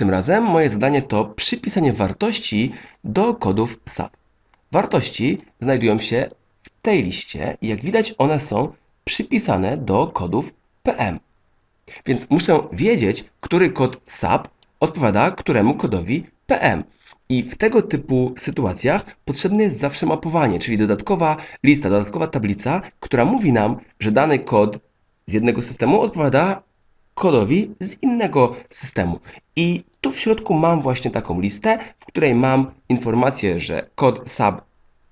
Tym razem moje zadanie to przypisanie wartości do kodów SAP. Wartości znajdują się w tej liście i jak widać one są przypisane do kodów PM. Więc muszę wiedzieć, który kod SAP odpowiada któremu kodowi PM. I w tego typu sytuacjach potrzebne jest zawsze mapowanie, czyli dodatkowa lista, dodatkowa tablica, która mówi nam, że dany kod z jednego systemu odpowiada kodowi z innego systemu. I tu w środku mam właśnie taką listę, w której mam informację, że kod SAP,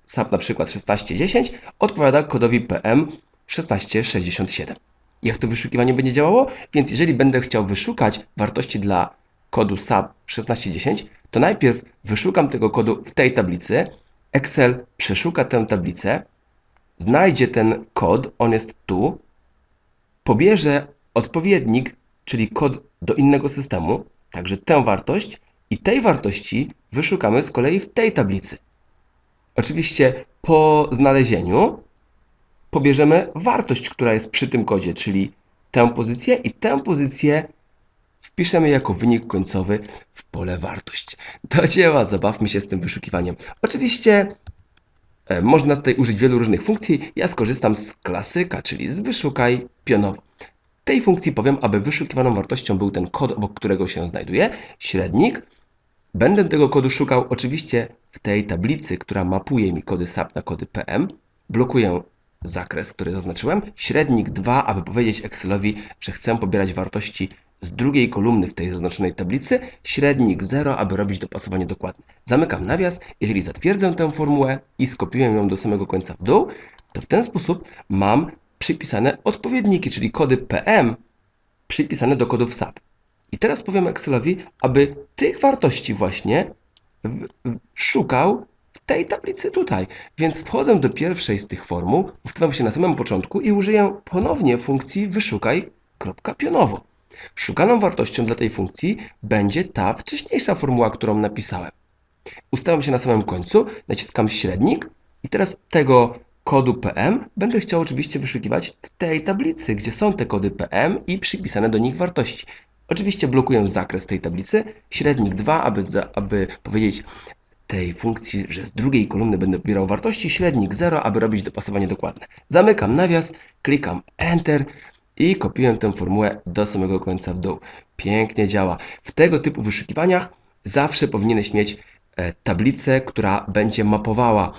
SAP na przykład 1610 odpowiada kodowi PM 1667. Jak to wyszukiwanie będzie działało? Więc jeżeli będę chciał wyszukać wartości dla kodu SAP 1610, to najpierw wyszukam tego kodu w tej tablicy. Excel przeszuka tę tablicę, znajdzie ten kod, on jest tu, pobierze odpowiednik, czyli kod do innego systemu, także tę wartość i tej wartości wyszukamy z kolei w tej tablicy. Oczywiście po znalezieniu pobierzemy wartość, która jest przy tym kodzie, czyli tę pozycję i tę pozycję wpiszemy jako wynik końcowy w pole wartość. Do dzieła, zabawmy się z tym wyszukiwaniem. Oczywiście e, można tutaj użyć wielu różnych funkcji. Ja skorzystam z klasyka, czyli z wyszukaj pionowo. Tej funkcji powiem, aby wyszukiwaną wartością był ten kod, obok którego się znajduje, średnik. Będę tego kodu szukał oczywiście w tej tablicy, która mapuje mi kody SAP na kody PM. Blokuję zakres, który zaznaczyłem. Średnik 2, aby powiedzieć Excelowi, że chcę pobierać wartości z drugiej kolumny w tej zaznaczonej tablicy. Średnik 0, aby robić dopasowanie dokładne. Zamykam nawias. Jeżeli zatwierdzę tę formułę i skopiuję ją do samego końca w dół, to w ten sposób mam przypisane odpowiedniki, czyli kody PM przypisane do kodów SAP. I teraz powiem Excelowi, aby tych wartości właśnie w- w- szukał w tej tablicy tutaj. Więc wchodzę do pierwszej z tych formuł, ustawiam się na samym początku i użyję ponownie funkcji wyszukaj kropka pionowo. Szukaną wartością dla tej funkcji będzie ta wcześniejsza formuła, którą napisałem. Ustawiam się na samym końcu, naciskam średnik i teraz tego kodu PM będę chciał oczywiście wyszukiwać w tej tablicy, gdzie są te kody PM i przypisane do nich wartości. Oczywiście blokuję zakres tej tablicy, średnik 2, aby, za, aby powiedzieć tej funkcji, że z drugiej kolumny będę pobierał wartości, średnik 0, aby robić dopasowanie dokładne. Zamykam nawias, klikam Enter i kopiuję tę formułę do samego końca w dół. Pięknie działa. W tego typu wyszukiwaniach zawsze powinieneś mieć e, tablicę, która będzie mapowała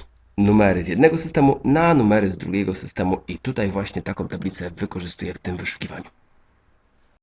numery z jednego systemu na numery z drugiego systemu i tutaj właśnie taką tablicę wykorzystuję w tym wyszukiwaniu.